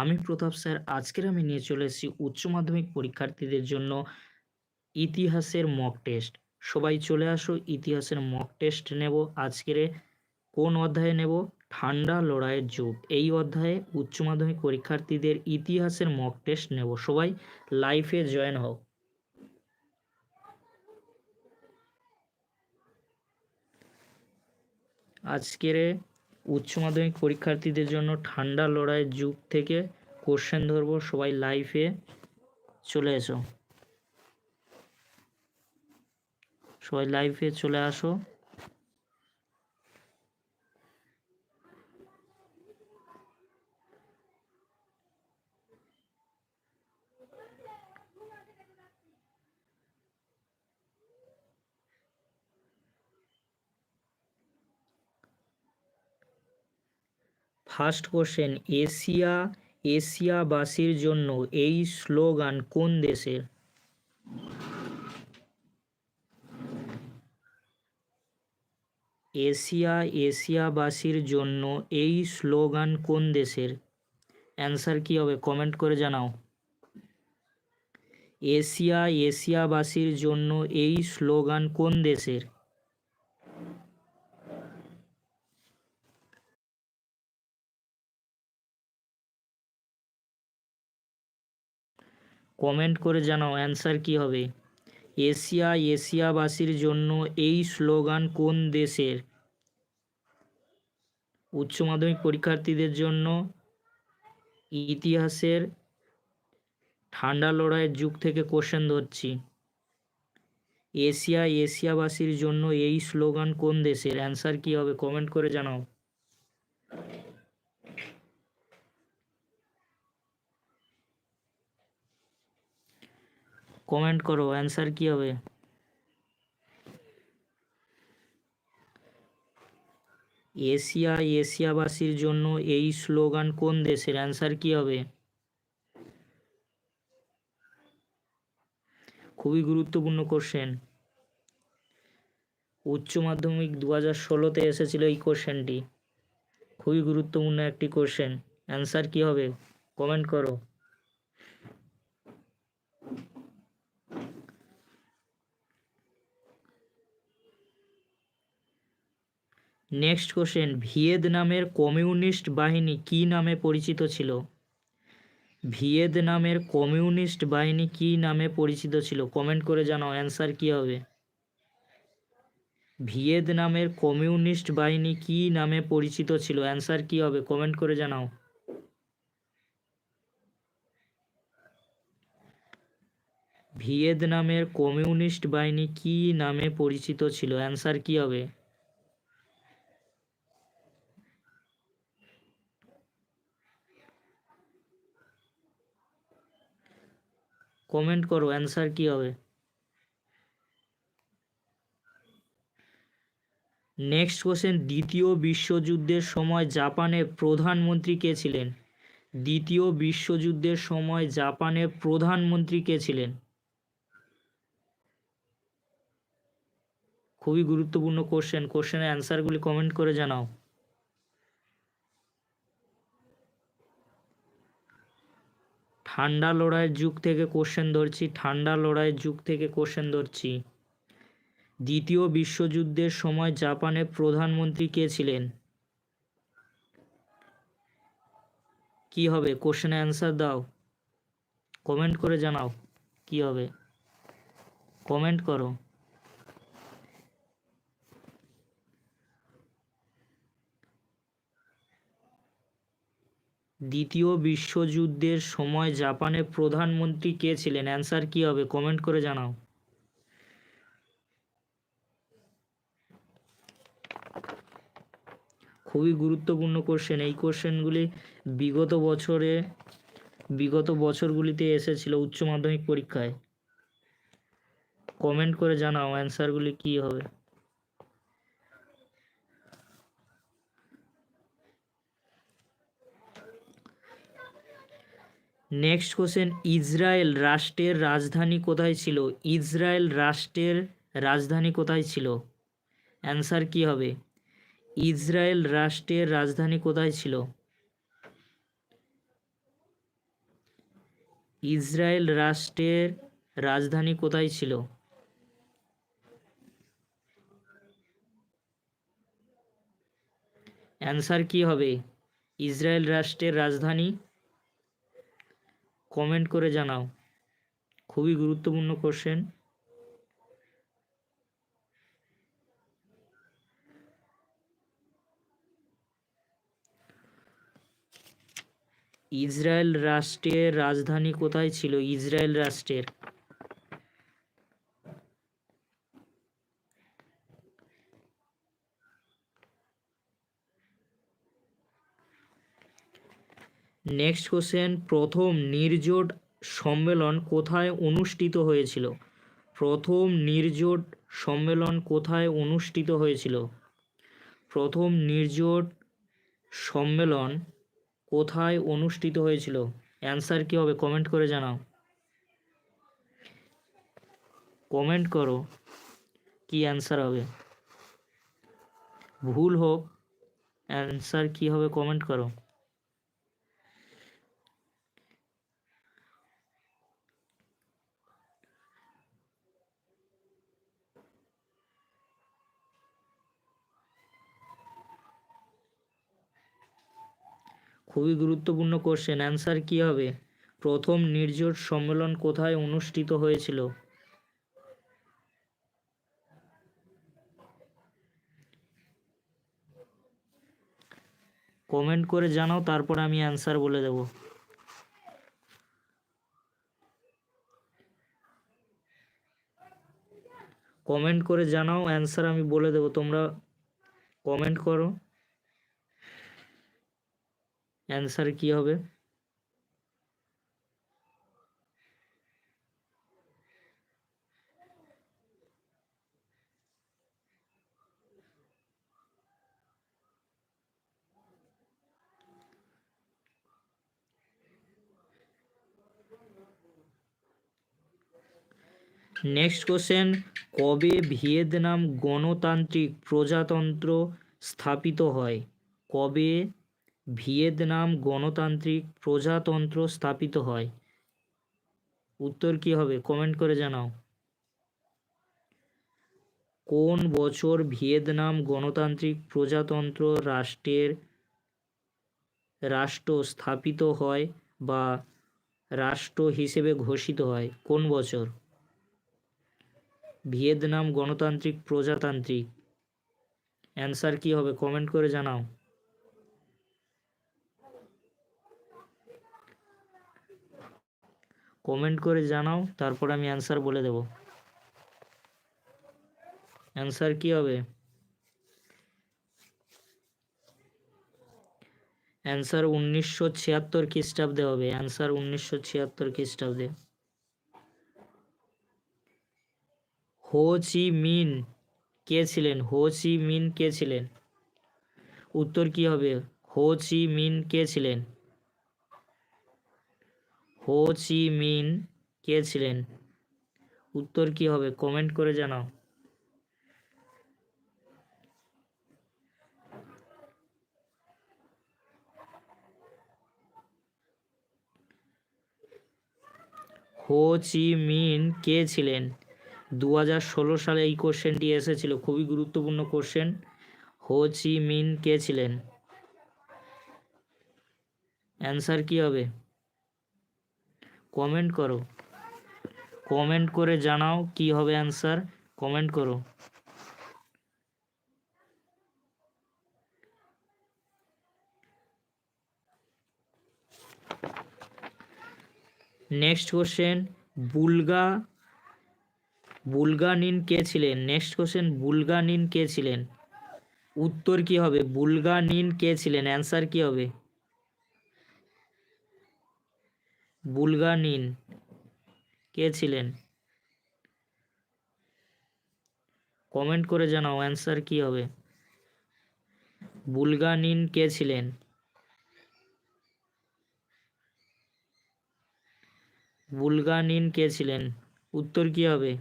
আমি প্রতাপ স্যার, আজকের আমি নিয়ে চলে এসেছি উচ্চ মাধ্যমিক পরীক্ষার্থীদের জন্য ইতিহাসের মক টেস্ট সবাই চলে আসো, ইতিহাসের মক টেস্ট নেব। আজকের কোন অধ্যায়ে নেব? ঠান্ডা লড়াইয়ের যুগ। এই অধ্যায়ে উচ্চ মাধ্যমিক পরীক্ষার্থীদের ইতিহাসের মক টেস্ট নেব। সবাই লাইফে জয়েন হোক আজকের উচ্চ মাধ্যমিক পরীক্ষার্থীদের জন্য ঠান্ডা লড়াই যুগ থেকে কোশ্চেন ধরবো, সবাই লাইফে চলে এসো। সবাই লাইফে চলে আসো। ফার্স্ট কোশ্চেন, এশিয়া, এশিয়াবাসীর জন্য এই স্লোগান কোন দেশের? এশিয়া, এশিয়াবাসীর জন্য এই স্লোগান কোন দেশের? অ্যান্সার কি হবে? কমেন্ট করে জানাও। এশিয়া, এশিয়াবাসীর জন্য এই স্লোগান কোন দেশের? কমেন্ট করে জানাও, অ্যান্সার কি হবে? এশিয়া, এশিয়াবাসীর জন্য এই স্লোগান কোন দেশের? উচ্চ মাধ্যমিক পরীক্ষার্থীদের জন্য ইতিহাসের ঠান্ডা লড়াইয়ের যুগ থেকে কোশ্চেন ধরছি। এশিয়া, এশিয়াবাসীর জন্য এই স্লোগান কোন দেশের? অ্যান্সার কি হবে? কমেন্ট করে জানাও। কমেন্ট করো অ্যান্সার কি হবে? এশিয়া, এশিয়াবাসীর জন্য এই স্লোগান কোন দেশের? অ্যান্সার কি হবে? খুবই গুরুত্বপূর্ণ কোশ্চেন উচ্চ মাধ্যমিক দু হাজার ষোলোতে এসেছিল এই কোশ্চেনটি খুবই গুরুত্বপূর্ণ একটি কোশ্চেন অ্যান্সার কি হবে? কমেন্ট করো। নেক্সট কোশ্চেন ভিয়েতনামের কমিউনিস্ট বাহিনী কি নামে পরিচিত ছিল? ভিয়েতনামের কমিউনিস্ট বাহিনী কি নামে পরিচিত ছিল? কমেন্ট করে জানাও অ্যান্সার কি হবে? ভিয়েতনামের কমিউনিস্ট বাহিনী কি নামে পরিচিত ছিল? অ্যান্সার কি হবে? কমেন্ট করে জানাও। ভিয়েতনামের কমিউনিস্ট বাহিনী কি নামে পরিচিত ছিল? অ্যান্সার কি হবে? কমেন্ট করো অ্যান্সার কি হবে? নেক্সট কোশ্চেন দ্বিতীয় বিশ্বযুদ্ধের সময় জাপানের প্রধানমন্ত্রী কে ছিলেন? দ্বিতীয় বিশ্বযুদ্ধের সময় জাপানের প্রধানমন্ত্রী কে ছিলেন? খুবই গুরুত্বপূর্ণ কোশ্চেন কোশ্চেনের অ্যান্সারগুলি কমেন্ট করে জানাও। ঠান্ডা লড়াইয়ের যুগ থেকে কোশ্চেন ধরছি, ঠান্ডা লড়াইয়ের যুগ থেকে কোশ্চেন ধরছি। দ্বিতীয় বিশ্বযুদ্ধের সময় জাপানের প্রধানমন্ত্রী কে ছিলেন? কি হবে? কোশ্চেন অ্যান্সার দাও। কমেন্ট করে জানাও, কি হবে? কমেন্ট করো। দ্বিতীয় বিশ্বযুদ্ধের সময় জাপানের প্রধানমন্ত্রী কে ছিলেন? অ্যান্সার কি হবে? কমেন্ট করে জানাও। খুবই গুরুত্বপূর্ণ কোশ্চেন এই কোশ্চেনগুলি বিগত বছরে, বিগত বছরগুলিতে এসেছিল উচ্চ মাধ্যমিক পরীক্ষায়। কমেন্ট করে জানাও অ্যান্সারগুলি কি হবে। নেক্সট কোশ্চেন ইসরায়েল রাষ্ট্রের রাজধানী কোথায় ছিল? ইসরায়েল রাষ্ট্রের রাজধানী কোথায় ছিল? অ্যান্সার কি হবে? ইসরায়েল রাষ্ট্রের রাজধানী কোথায় ছিল? ইসরায়েল রাষ্ট্রের রাজধানী কোথায় ছিল? অ্যান্সার কি হবে? ইসরায়েল রাষ্ট্রের রাজধানী কমেন্ট করে জানাও। খুবই গুরুত্বপূর্ণ কোশ্চেন ইসরায়েল রাষ্ট্রের রাজধানী কোথায় ছিল? ইসরায়েল রাষ্ট্রের নেক্সট কোশ্চেন প্রথম নির্জোট সম্মেলন কোথায় অনুষ্ঠিত হয়েছিল? প্রথম নির্জোট সম্মেলন কোথায় অনুষ্ঠিত হয়েছিল? প্রথম নির্জোট সম্মেলন কোথায় অনুষ্ঠিত হয়েছিল? অ্যান্সার কী হবে? কমেন্ট করে জানাও। কমেন্ট করো, কি অ্যান্সার হবে? ভুল হোক অ্যান্সার কি হবে? কমেন্ট করো। খুবই গুরুত্বপূর্ণ কোশ্চেন অ্যান্সার কী হবে? প্রথম নির্জোট সম্মেলন কোথায় অনুষ্ঠিত হয়েছিল? কমেন্ট করে জানাও, তারপর আমি অ্যান্সার বলে দেব। কমেন্ট করে জানাও অ্যান্সার আমি বলে দেব, তোমরা কমেন্ট করো। অ্যান্সার কি হবে? নেক্সট কোশ্চেন কবে ভিয়েতনাম গণতান্ত্রিক প্রজাতন্ত্র স্থাপিত হয়? কবে ভিয়েতনাম গণতান্ত্রিক প্রজাতন্ত্র স্থাপিত হয়। উত্তর কি হবে? কমেন্ট করে জানাও। কোন বছর ভিয়েতনাম গণতান্ত্রিক প্রজাতন্ত্র রাষ্ট্রের রাষ্ট্র স্থাপিত হয় বা রাষ্ট্র হিসেবে ঘোষিত হয়? কোন বছর? ভিয়েতনাম গণতান্ত্রিক প্রজাতান্ত্রিক। অ্যান্সার কি হবে? কমেন্ট করে জানাও। কমেন্ট করে জানাও, তারপর আমি অ্যান্সার বলে দেব। অ্যান্সার কি হবে? অ্যান্সার উনিশশো ছিয়াত্তর খ্রিস্টাব্দে হবে। অ্যান্সার উনিশশো ছিয়াত্তর খ্রিস্টাব্দে। হো চি মিন কে ছিলেন? হো চি মিন কে ছিলেন? উত্তর কি হবে? হো চি মিন কে ছিলেন? হো চি মিন কে ছিলেন? উত্তর কি হবে? কমেন্ট করে জানাও। হো চি মিন কে ছিলেন? দু হাজার ষোলো সালে এই কোশ্চেনটি এসেছিল। খুবই গুরুত্বপূর্ণ কোশ্চেন। হো চি মিন কে ছিলেন? অ্যান্সার কি হবে? কমেন্ট করো। কমেন্ট করে জানাও কি হবে অ্যান্সার কমেন্ট করো। নেক্সট কোশ্চেন বুলগা বুলগানিন কে ছিলেন? নেক্সট কোশ্চেন বুলগানিন কে ছিলেন? উত্তর কি হবে? বুলগানিন কে ছিলেন? অ্যান্সার কি হবে? বুলগানিন। কে ছিলেন? কমেন্ট করে জানাও, অ্যান্সার কি হবে? বুলগানিন কে ছিলেন? বুলগানিন কে ছিলেন? উত্তর কি হবে?